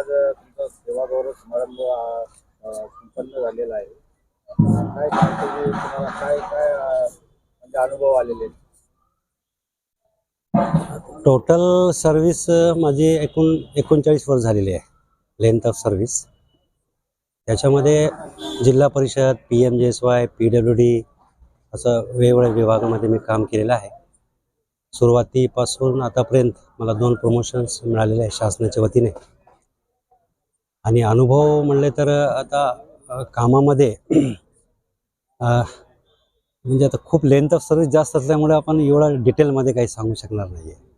आज तुमचा सेवागौरव समारंभ संपन्न झालेला आहे. काय सांगतो तुम्हाला काय काय म्हणजे अनुभव आलेले टोटल सर्व्हिस माझी एकूण एकोणचाळीस वर्ष झालेली आहे. लेंथ ऑफ सर्व्हिस त्याच्यामध्ये जिल्हा परिषद P M J S Y P W D असं वेगवेगळ्या विभागामध्ये मी काम केलेलं आहे. सुरुवातीपासून आतापर्यंत मला दोन प्रमोशन्स मिळालेले आहे शासनाच्या वतीने. आणि अनुभव म्हणले तर आता कामामध्ये म्हणजे आता खूप लेंथ ऑफ सर्व्हिस जास्त असल्यामुळे आपण एवढं डिटेलमध्ये काही सांगू शकणार नाही आहे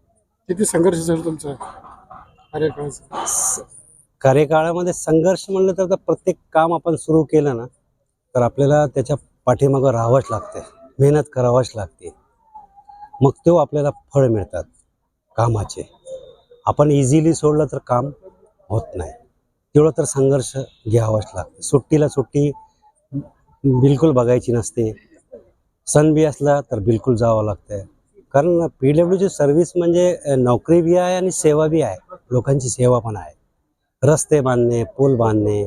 किती संघर्ष झाला तुमचा कार्यकाळाचा? कार्यकाळामध्ये संघर्ष म्हणलं तर आता प्रत्येक काम आपण सुरू केलं ना तर आपल्याला त्याच्या पाठीमागं राहावंच लागते मेहनत करावंच लागते. मग तो आपल्याला फळ मिळतात कामाचे. आपण इझिली सोडलं तर काम होत नाही. तेवढं तर संघर्ष घ्यावाच लागतो. सुट्टीला सुट्टी बिलकुल बघायची नसते. सण बी असला तर बिलकुल जावं लागतं कारण पी डब्ल्यूची सर्व्हिस म्हणजे नोकरी बी आहे आणि सेवा बी आहे. लोकांची सेवा पण आहे. रस्ते बांधणे पूल बांधणे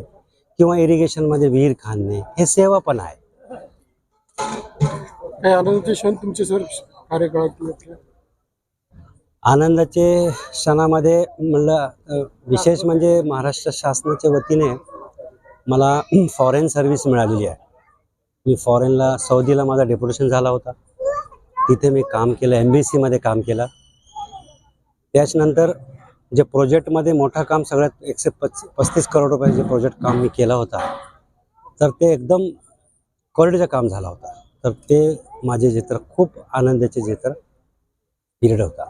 किंवा इरिगेशनमध्ये विहीर खाणणे हे सेवा पण आहे. काही आनंदाचे क्षण तुमचे सर कार्यकाळात आनंदाचे क्षणामध्ये म्हणलं विशेष म्हणजे महाराष्ट्र शासनाच्या वतीने मला फॉरेन सर्व्हिस मिळालेली आहे. मी फॉरेनला सौदीला माझा डेप्युटेशन झाला होता. तिथे मी काम केलं एम बी सीमध्ये काम केलं. त्याच्यानंतर जे प्रोजेक्टमध्ये मोठं काम सगळ्यात एकशे पच पस्तीस करोड रुपयाचे प्रोजेक्ट काम मी केला होता तर ते एकदम क्वालिटीचं काम झालं होता. तर ते माझे जे तर खूप आनंदाचे जे तर पिरियड होता.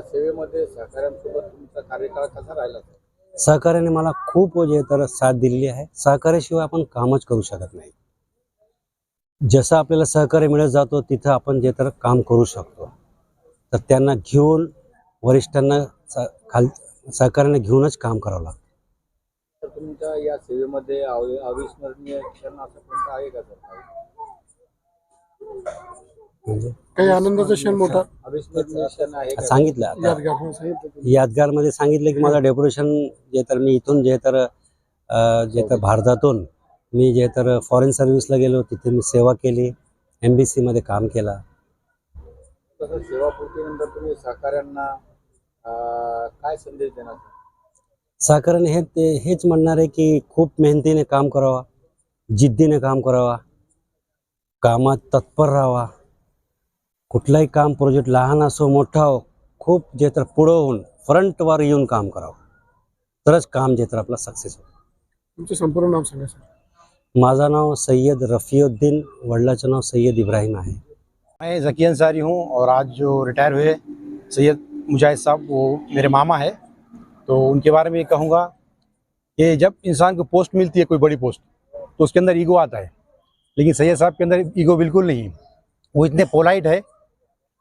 सेवेमध्ये सहकाऱ्यांसोबत तुमचा कार्यकाळ कसा राहिला? सहकार्याने मला खूप जे तर साथ दिलेली आहे. सहकार्याशिवाय आपण कामच करू शकत नाही. जसं आपल्याला सहकार्य मिळत जातो तिथं आपण जे तर काम करू शकतो. तर त्यांना घेऊन वरिष्ठांना खाल सहकार्याने घेऊनच काम करावं लागतं. तर तुमच्या या सेवेमध्ये अवि- अविस्मरणीय क्षण असं कोणतं आहे का सर? काही? म्हणजे? काही आनंदाचा क्षण मोठा. सांगितलं आता. यादगार हो, सांगितलं तुम्ही. यादगारमध्ये सांगितलं की माझं डेप्युटेशन जे तर मी इथून जे तर जे तर भारतातून मी जे तर फॉरेन सर्व्हिसला गेलो तिथे मी सेवा केली एम बी सीमध्ये काम केला तसं सेवापूर्तीनंतर तुम्ही सहकाऱ्यांना अं, काय संदेश देणार? हे ते हेच म्हणणार आहे की खूप मेहनतीने काम करावा जिद्दीने काम करावा कामात तत्पर राहावा. कुठलाही काम प्रोजेक्ट लहान असो मोठा हो खूप जे तर पुढं होऊन फ्रंटवर येऊन काम करावं. तरच काम जे तर आपलं सक्सेस होईल. तुमचं संपूर्ण नाव सांगा सर माझं नाव सय्यद रफीउद्दीन वडिलाचं नाव सय्यद इब्राहिम है मैं जकी अंसारी हूँ और आज जो रिटायर हुए सैयद मुजाहिद साहब वो मेरे मामा है। तो उनके बारे में ये कहूँगा कि जब इंसान को पोस्ट मिलती है कोई बड़ी पोस्ट तो उसके अंदर ईगो आता है। लेकिन सैयद साहब के अंदर ईगो बिल्कुल नहीं है। वो इतने पोलाइट है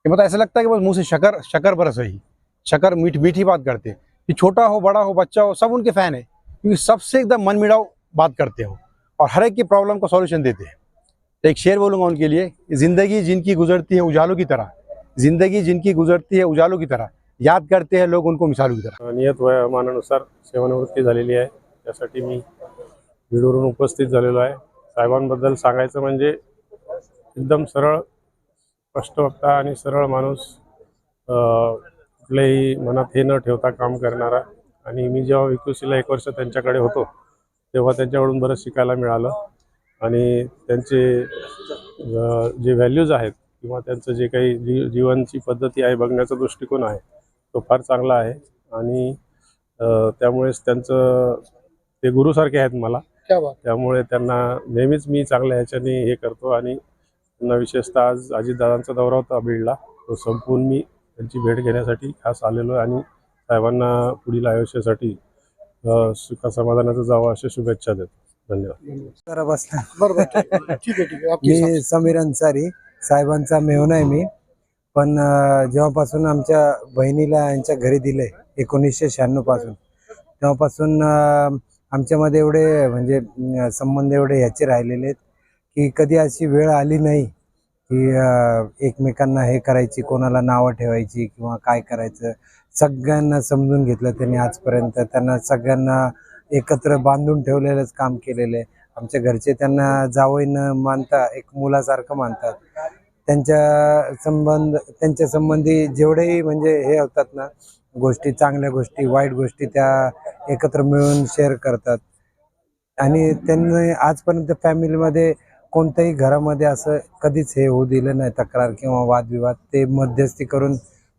कि मतलब ऐसा लगता है कि बस मुंह से शकर शकर बरस रही। शकर मीठ मीठी बात करते हैं। कि छोटा हो बड़ा हो बच्चा हो सब उनके फ़ैन है। क्योंकि सबसे एकदम मन मिड़ाव बात करते हो और हर एक की प्रॉब्लम का सॉल्यूशन देते हैं। तो एक शेर बोलूँगा उनके लिए जिंदगी जिनकी गुजरती है उजालों की तरह जिंदगी जिनकी गुजरती है उजालों की तरह याद करते हैं लोग उनको मिसालों की तरह। नियत वयोमानानुसार सेवानिवृत्ती झालेली आहे। त्यासाठी मी बीडवरून उपस्थित झालेलो आहे. साहेबांबद्दल सांगायचं म्हणजे एकदम सरळ स्पष्टवक्ता आणि सरळ माणूस कुठल्याही मनात हे न ठेवता काम करणारा. आणि मी जेव्हा विकुसीला एक वर्ष त्यांच्याकडे होतो तेव्हा त्यांच्याकडून बरंच शिकायला मिळालं. आणि त्यांचे जे व्हॅल्यूज आहेत किंवा त्यांचं जे काही जी जीवनची पद्धती आहे बघण्याचा दृष्टिकोन आहे तो फार चांगला आहे. आणि त्यामुळेच त्यांचं ते गुरुसारखे आहेत मला. त्यामुळे त्यांना नेहमीच मी चांगल्या ह्याच्याने हे करतो आणि त्यांना विशेषतः आज अजितदादांचा दौरा होता बीडला. तो संपवून मी त्यांची भेट घेण्यासाठी खास आलेलो आहे आणि साहेबांना पुढील आयुष्यासाठी सुखसमाधानाचं जावं अशा शुभेच्छा देतो. धन्यवाद. जरा बसला. बरं बरं ठीक आहे ठीक आहे ठीक आहे. आपली मी समीर अन्सारी साहेबांचा मेहून आहे मी. पण जेव्हापासून आमच्या बहिणीला यांच्या घरी दिले एकोणीसशे शहाण्णवपासून तेव्हापासून आमच्यामध्ये एवढे म्हणजे संबंध एवढे ह्याचे राहिलेले आहेत. की कधी अशी वेळ आली नाही की एकमेकांना हे करायची कोणाला नावं ठेवायची किंवा काय करायचं. सगळ्यांना समजून घेतलं त्यांनी आजपर्यंत. त्यांना सगळ्यांना एकत्र बांधून ठेवलेलंच काम केलेलं आहे. आमच्या घरचे त्यांना जावई न मानता एक मुलासारखं मानतात. त्यांच्या संबंध त्यांच्या संबंधी जेवढेही म्हणजे हे होतात ना गोष्टी चांगल्या गोष्टी वाईट गोष्टी त्या एकत्र मिळून शेअर करतात. आणि त्यांनी आजपर्यंत फॅमिलीमध्ये कोणत्याही घरामध्ये असं कधीच हे होऊ दिलं नाही तक्रार किंवा वादविवाद. ते मध्यस्थी करून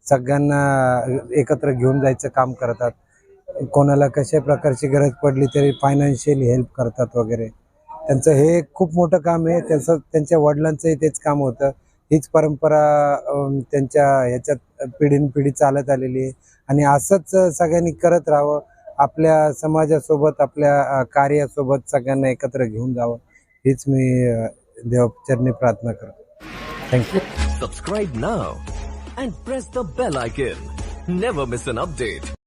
सगळ्यांना एकत्र घेऊन जायचं काम करतात. कोणाला कशा प्रकारची गरज पडली तरी फायनान्शियली हेल्प करतात वगैरे. त्यांचं हे खूप मोठं काम आहे. त्याचं त्यांच्या वडिलांचंही तेच काम होतं. हीच परंपरा त्यांच्या ह्याच्यात पिढीनपिढी चालत आलेली आहे. आणि असंच सगळ्यांनी करत राहावं. आपल्या समाजासोबत आपल्या कार्यासोबत सगळ्यांना एकत्र घेऊन जावं. हीच मी अं, देवचरणी प्रार्थना करतो thank you Subscribe now and press the bell icon. Never miss an update.